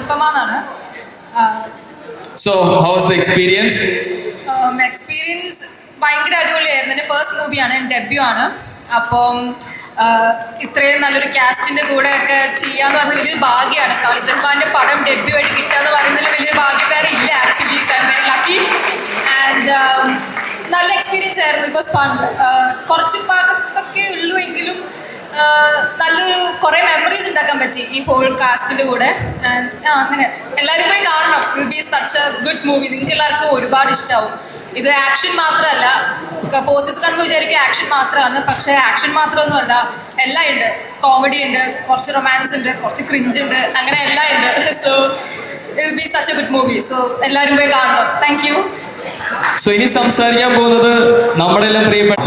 എന്നാണ് so house experience experience ഭയങ്കര അടിപൊളിയായിരുന്നു. എന്റെ ഫസ്റ്റ് മൂവിയാണ് ഡെബ്യൂ ആണ്. അപ്പം ഇത്രയും നല്ലൊരു കാസ്റ്റിന്റെ കൂടെ ഒക്കെ ചെയ്യാന്ന് പറഞ്ഞ വലിയൊരു ഭാഗ്യമാണ്. കാളിബ്രഹ്മാന്റെ പടം ഡെബ്യൂ ആയിട്ട് കിട്ടുക എന്ന് പറയുന്നതിൽ വലിയൊരു ഭാഗ്യം വേറെ ഇല്ല actually so I very lucky and നല്ല എക്സ്പീരിയൻസ് ആയിരുന്നു. ബിക്കോസ് ഫൺ കുറച്ച് ഭാഗത്തൊക്കെ ഉള്ളൂ എങ്കിലും നല്ലൊരു കുറേ മെമ്മറീസ് ഉണ്ടാക്കാൻ പറ്റി ഈ ഫോൾ കാസ്റ്റിന്റെ കൂടെ. ആൻഡ് അങ്ങനെ. എല്ലാവരും പോയി കാണണം will be such a good movie നിങ്ങൾക്ക് എല്ലാവർക്കും ഒരുപാട് ഇഷ്ടമാവും ഇത് ആക്ഷൻ മാത്രമല്ല. പോസ്റ്റേഴ്സ് കാണുമ്പോൾ വിചാരിക്കും ആക്ഷൻ മാത്രമാണ്. പക്ഷേ ആക്ഷൻ മാത്രമൊന്നുമല്ല. എല്ലാം ഉണ്ട്. കോമഡി ഉണ്ട്. കുറച്ച് റൊമാൻസ് ഉണ്ട്. കുറച്ച് ക്രിഞ്ച് ഉണ്ട്. അങ്ങനെ എല്ലാം ഉണ്ട്. So will be such a good movie so എല്ലാവരും പോയി കാണണം. താങ്ക് യു സോ ഇനി സംസാരിക്കാൻ പോകുന്നത് നമ്മളെല്ലാം പ്രിയപ്പെട്ട